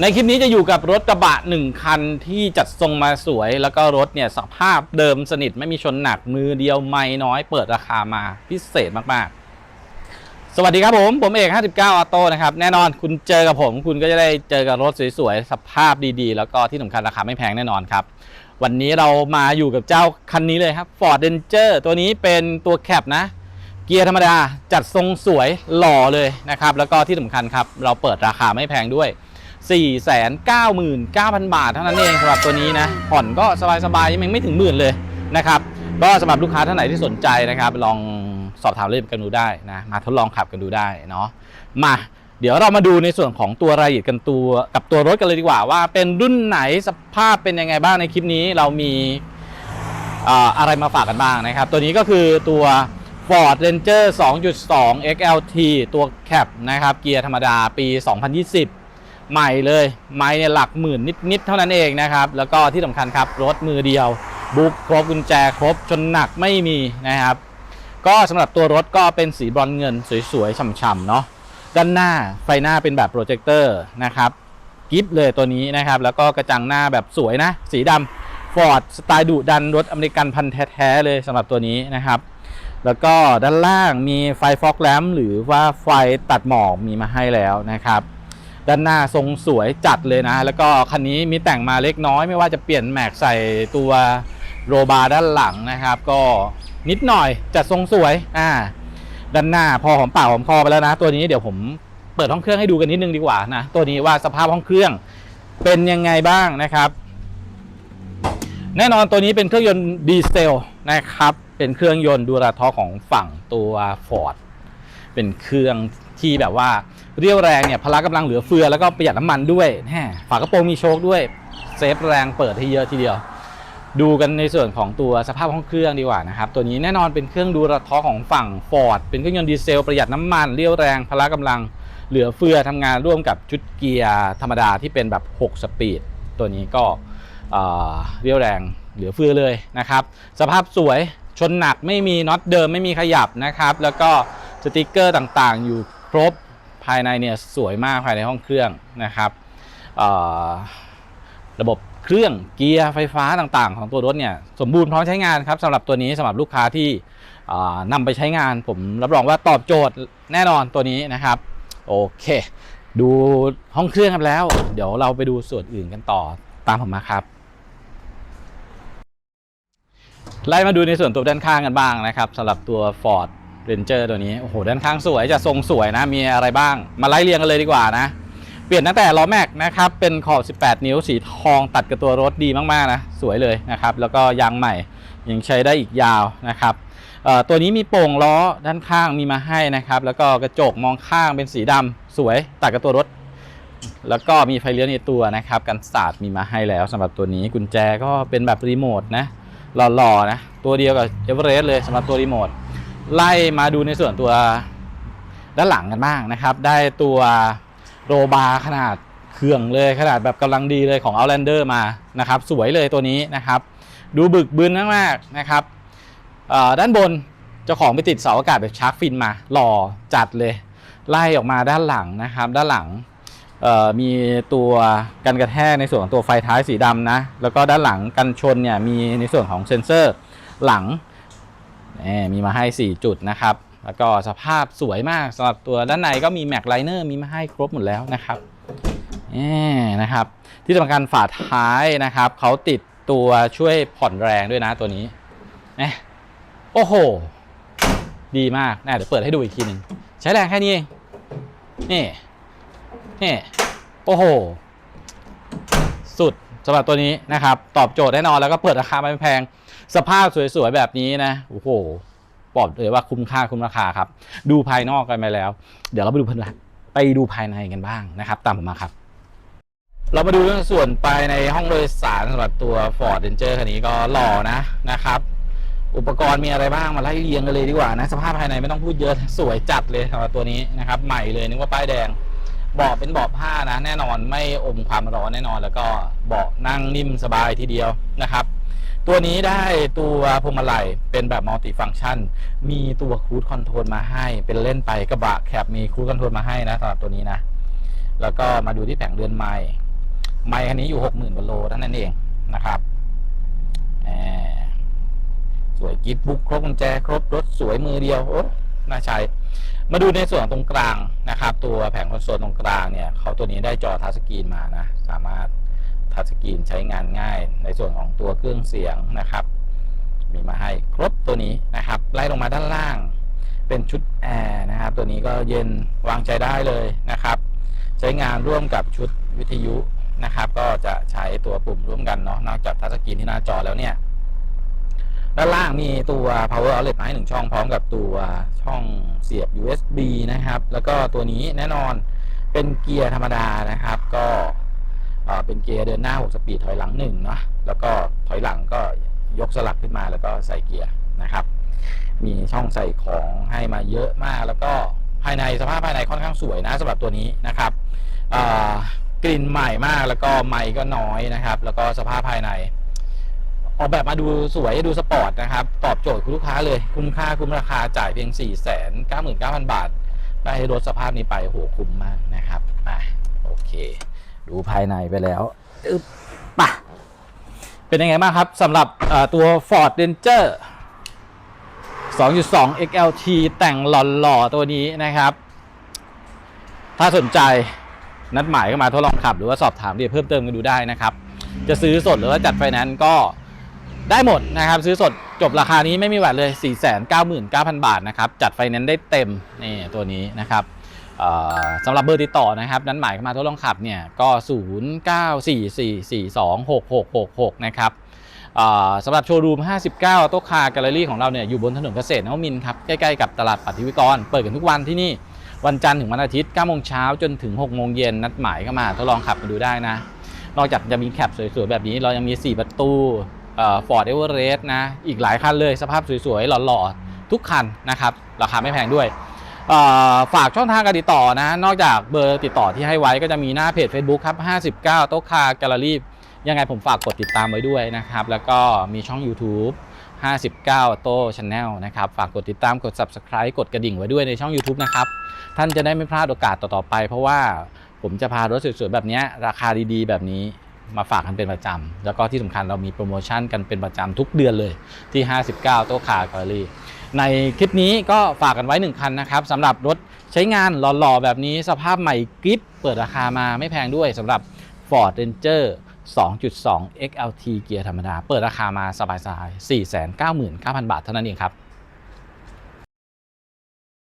ในคลิปนี้จะอยู่กับรถกระบะหนึ่งคันที่จัดทรงมาสวย แล้วก็รถเนี่ยสภาพเดิมสนิทไม่มีชนหนักมือเดียวไม่น้อยเปิดราคามาพิเศษมากๆ สวัสดีครับผม ผมเอก 59ออโต้นะครับ แน่นอนคุณเจอกับผม คุณก็จะได้เจอกับรถสวยๆ สภาพดีๆ แล้วก็ที่สำคัญราคาไม่แพงแน่นอนครับ วันนี้เรามาอยู่กับเจ้าคันนี้เลยครับ Ford Ranger ตัวนี้เป็นตัวแคปนะเกียร์ธรรมดาจัดทรงสวยหล่อเลยนะครับแล้วก็ที่สำคัญครับเราเปิดราคาไม่แพงด้วย 499,000 บาทเท่านั้นเองสำหรับตัวนี้นะ ผ่อนก็สบายๆยังไม่ถึงหมื่นเลยนะครับ ก็สำหรับลูกค้าท่านไหนที่สนใจนะครับ ลองสอบถามเรื่องกันดูได้นะ มาทดลองขับกันดูได้เนาะ มา เดี๋ยวเรามาดูในส่วนของตัวรายละเอียดกันตัวกับตัวรถกันเลยดีกว่า ว่าเป็นรุ่นไหนสภาพเป็นยังไงบ้างในคลิปนี้เรามีอ่าอะไรมาฝากกันบ้างนะครับ ตัวนี้ก็คือตัว Ford Ranger 2.2 XLT ตัวแคปนะครับ เกียร์ธรรมดาปี 2020 ใหม่เลยไม่เนี่ยหลักหมื่นนิดๆเท่านั้นเองนะครับ แล้วก็ที่สำคัญครับรถมือเดียวบุ๊กครบกุญแจครบจนหนักไม่มีนะครับ ก็สำหรับตัวรถก็เป็นสีบรอนเงินสวยๆฉ่ำๆเนาะด้านหน้าไฟหน้าเป็นแบบโปรเจคเตอร์นะครับกิฟเลยตัวนี้นะครับ แล้วก็กระจังหน้าแบบสวยนะ สีดำฟอร์ดสไตล์ดุดันรถอเมริกันพันธุ์แท้ๆเลยสำหรับตัวนี้นะครับ แล้วก็ด้านล่างมีไฟฟอกแลมหรือว่าไฟตัดหมอกมีมาให้แล้วนะครับ ด้านหน้าทรงสวยจัดเลยนะ แล้วก็คันนี้มีแต่งมาเล็กน้อย ไม่ว่าจะเปลี่ยนแม็กใส่ตัวโรบาร์ด้านหลังนะครับ ก็นิดหน่อยจัดทรงสวยอ่าด้านหน้าพอหอมปากหอมคอไปแล้วนะ ตัวนี้เดี๋ยวผมเปิดห้องเครื่องให้ดูกันนิดนึงดีกว่านะ ตัวนี้ว่าสภาพห้องเครื่องเป็นยังไงบ้างนะครับ แน่นอนตัวนี้เป็นเครื่องยนต์ดีเซลนะครับ เป็นเครื่องยนต์ดูราทอของฝั่งตัว Ford เป็นเครื่องที่แบบว่า เรียวแรงเนี่ยพละกำลังเหลือเฟือแล้วก็ประหยัดน้ำมันด้วยแหมฝากระโปรงมีโชคด้วยเซฟแรงเปิดให้เยอะทีเดียว ดูกันในส่วนของตัวสภาพห้องเครื่องดีกว่านะครับ ตัวนี้แน่นอนเป็นเครื่องดูระทอของฝั่ง Ford เป็นเครื่องยนต์ดีเซลประหยัดน้ำมันเรียวแรงพละกำลังเหลือเฟือทำงานร่วมกับชุดเกียร์ธรรมดาที่เป็นแบบ 6 สปีด ตัวนี้ก็เอ่อเรียวแรงเหลือเฟือเลยนะครับ สภาพสวยชนหนักไม่มีน็อตเดิมไม่มีขยับนะครับ แล้วก็สติกเกอร์ต่างๆ อยู่ครบ ภายในเนี่ยสวยมากภายในห้องเครื่องนะครับระบบเครื่องเกียร์ไฟฟ้าต่างๆ ของตัวรถเนี่ยสมบูรณ์พร้อมใช้งานครับสำหรับตัวนี้สำหรับลูกค้าที่อ่านำไปใช้งาน ผมรับรองว่าตอบโจทย์แน่นอนตัวนี้นะครับโอเค ดูห้องเครื่องกันแล้ว เดี๋ยวเราไปดูส่วนอื่นกันต่อตามผมมาครับไล่มาดูในส่วนตัวด้านข้างกันบ้างนะครับสำหรับตัว Ford Ranger ตัวนี้ โอ้โห ด้านข้างสวยจะทรงสวยนะ มีอะไรบ้าง มาไล่เรียงกันเลยดีกว่านะ เปลี่ยนตั้งแต่ล้อแม็กนะครับ เป็นขอบ 18 นิ้วสีทองตัดกับตัวรถดีมากๆนะ สวยเลยนะครับ แล้วก็ยางใหม่ยังใช้ได้อีกยาวนะครับตัวนี้มีโป่งล้อด้านข้างมีมาให้นะครับ แล้วก็กระจกมองข้างเป็นสีดำสวยตัดกับตัวรถ แล้วก็มีไฟเลี้ยวในตัวนะครับ กันสาดมีมาให้แล้วสำหรับตัวนี้กุญแจก็เป็นแบบรีโมทนะหล่อๆนะตัวเดียวกับเอเวอเรสต์เลยสำหรับตัวรีโมท ไล่มาดูในส่วนตัวด้านหลังกันบ้างนะครับ ได้ตัวโรบาร์ขนาดเครื่องเลยขนาดแบบกำลังดีเลยของ Outlander มานะครับ สวยเลยตัวนี้นะครับ ดูบึกบึนมากๆนะครับด้านบนเจ้าของไปติดเสาอากาศแบบชาร์กฟินมาหล่อจัดเลย ไล่ออกมาด้านหลังนะครับ ด้านหลังมีตัวกันกระแทกในส่วนของตัวไฟท้ายสีดำนะ แล้วก็ด้านหลังกันชนเนี่ยมีในส่วนของเซ็นเซอร์หลัง นี่มีมาให้ 4 จุดนะครับ แล้วก็สภาพสวยมากสำหรับตัวด้านในก็มีแม็กไลเนอร์มีมาให้ครบหมดแล้วนะครับนี่นะครับ ที่สำคัญฝาท้ายนะครับเขาติดตัวช่วยผ่อนแรงด้วยนะตัวนี้นะโอ้โห ดีมากนะเดี๋ยวเปิดให้ดูอีกทีหนึ่งใช้แรงแค่นี้เองนี่นี่โอ้โห สุดสำหรับตัวนี้นะครับ ตอบโจทย์แน่นอนแล้วก็เปิดราคาไม่แพง สภาพสวยๆแบบนี้นะโอ้โหบอกเลยว่าคุ้มค่าคุ้มราคาครับ ดูภายนอกกันไปแล้ว เดี๋ยวเราไปดูไปดูภายในกันบ้างนะครับ ตามผมมาครับ เรามาดูเรื่องส่วนภายในห้องโดยสารสำหรับตัว Ford Ranger คันนี้ก็หล่อนะนะครับ อุปกรณ์มีอะไรบ้างมาไล่เรียงกันเลยดีกว่านะสภาพภายในไม่ต้องพูดเยอะสวยจัดเลยสำหรับตัวนี้นะครับ ใหม่เลยนึกว่าป้ายแดงเบาะเป็นเบาะผ้านะ แน่นอนไม่อมความร้อนแน่นอน แล้วก็เบาะนั่งนิ่มสบายทีเดียวนะครับ ตัวนี้ได้ตัวพวงมาลัยเป็นแบบมัลติฟัง c t ชัน มีตัวครู i คอนโทรลมาให้ เป็นเล่นไปกระบะแคบมีครู i คอนโทรลมาให้นะสำหรับตัวนี้นะ แล้วก็มาดูที่แผงเรือนไม้ไมค์คันนี้อยู่60,000กว่าโลเท่านั้นเองนะครับแหมสวยกิฟบุ๊กครบกุญแจครบรถสวยมือเดียวโอ้น่าใช้มาดูในส่วนตรงกลางนะครับ ตัวแผงคอนโซลตรงกลางเนี่ยเขาตัวนี้ได้จอทัชสกรีนมานะ สามารถ ทัชสกรีนใช้งานง่าย ในส่วนของตัวเครื่องเสียงนะครับ มีมาให้ครบตัวนี้นะครับ ไล่ลงมาด้านล่าง เป็นชุดแอร์นะครับ ตัวนี้ก็เย็นวางใจได้เลยนะครับ ใช้งานร่วมกับชุดวิทยุนะครับ ก็จะใช้ตัวปุ่มร่วมกันเนาะนอกจากทัชสกรีนที่หน้าจอแล้วเนี่ยด้านล่างมีตัว power outlet มาให้หนึ่งช่องพร้อมกับตัวช่องเสียบ USB นะครับ แล้วก็ตัวนี้แน่นอนเป็นเกียร์ธรรมดานะครับ ก็ เป็นเกียร์เดินหน้า 6 สปีดถอยหลัง1เนาะแล้วก็ถอยหลังก็ยกสลักขึ้นมาแล้วก็ใส่เกียร์นะครับ มีช่องใส่ของให้มาเยอะมาก แล้วก็ภายในสภาพภายในค่อนข้างสวยนะสำหรับตัวนี้นะครับกลิ่นใหม่มากแล้วก็ไมค์ก็น้อยนะครับ แล้วก็สภาพภายใน ออกแบบมาดูสวยดูสปอร์ตนะครับ ตอบโจทย์คุณลูกค้าเลย คุ้มค่าคุ้มราคาจ่ายเพียง 4 9 9 0 0 0 บาท ได้รถสภาพนี้ไปโอ้โหคุ้มมากนะครับมาโอเค ดูภายในไปแล้วอึ๊บปะเป็นยังไงบ้างครับสำหรับเอ่อตัว Ford Ranger 2.2 XLT แต่งหล่อๆ ตัวนี้นะครับ ถ้าสนใจนัดหมายก็มาทดลองขับ หรือว่าสอบถามเรียนเพิ่มเติมกันดูได้นะครับ จะซื้อสดหรือว่าจัดไฟแนนซ์ก็ได้หมดนะครับ ซื้อสดจบราคานี้ไม่มีแวดเลย 499,000 บาทนะครับ จัดไฟแนนซ์ได้เต็มนี่ตัวนี้นะครับเอ่อ สำหรับเบอร์ติดต่อนะครับ นั้นหมายเข้ามาทดลองขับเนี่ยก็ 0944426666 นะครับสำหรับโชว์รูม 59 โต๊ะคาร์แกลเลอรี่ของเราเนี่ยอยู่บนถนนเกษตรนวมินครับ ใกล้ๆกับตลาดปัทวิกร เปิดกันทุกวันที่นี่ วันจันทร์ถึงวันอาทิตย์9โมงเช้าจนถึง 6 โมงเย็นนัดหมายเข้ามาทดลองขับกันดูได้นะ นอกจากจะมีแคปสวยๆ แบบนี้ เรายังมี 4 ประตูฟอร์ดเอเวอเรสต์นะ อีกหลายคันเลยสภาพสวยๆ หล่อๆ ทุกคันนะครับ ราคาไม่แพงด้วย ฝากช่องทางการติดต่อนะ นอกจากเบอร์ติดต่อที่ให้ไว้ก็จะมีหน้าเพจ Facebook ครับ 59 โต๊ะคาแกลเลอรี่ยังไงผมฝากกดติดตามไว้ด้วยนะครับ แล้วก็มีช่อง YouTube 59 โต้ช n แนลนะครับ ฝากกดติดตามกด Subscribe กดกระดิ่งไว้ด้วยในช่อง YouTube นะครับ ท่านจะได้ไม่พลาดโอกาสต่อๆไป เพราะว่าผมจะพารถสวยๆแบบเนี้ยราคาดีๆ แบบนี้ มาฝากกันเป็นประจำ แล้วก็ที่สำคัญเรามีโปรโมชั่นกันเป็นประจำทุกเดือนเลยที่ 59 โต๊ะคาร์แกลเลอรี่ ในคลิปนี้ก็ฝากกันไว้ 1 คันนะครับสำหรับรถใช้งานหล่อๆ แบบนี้สภาพใหม่กริปเปิดราคามาไม่แพงด้วยสำหรับ Ford Ranger 2.2 XLT เกียร์ธรรมดา เปิดราคามาสบายๆ 499,000 บาทเท่านั้นเองครับ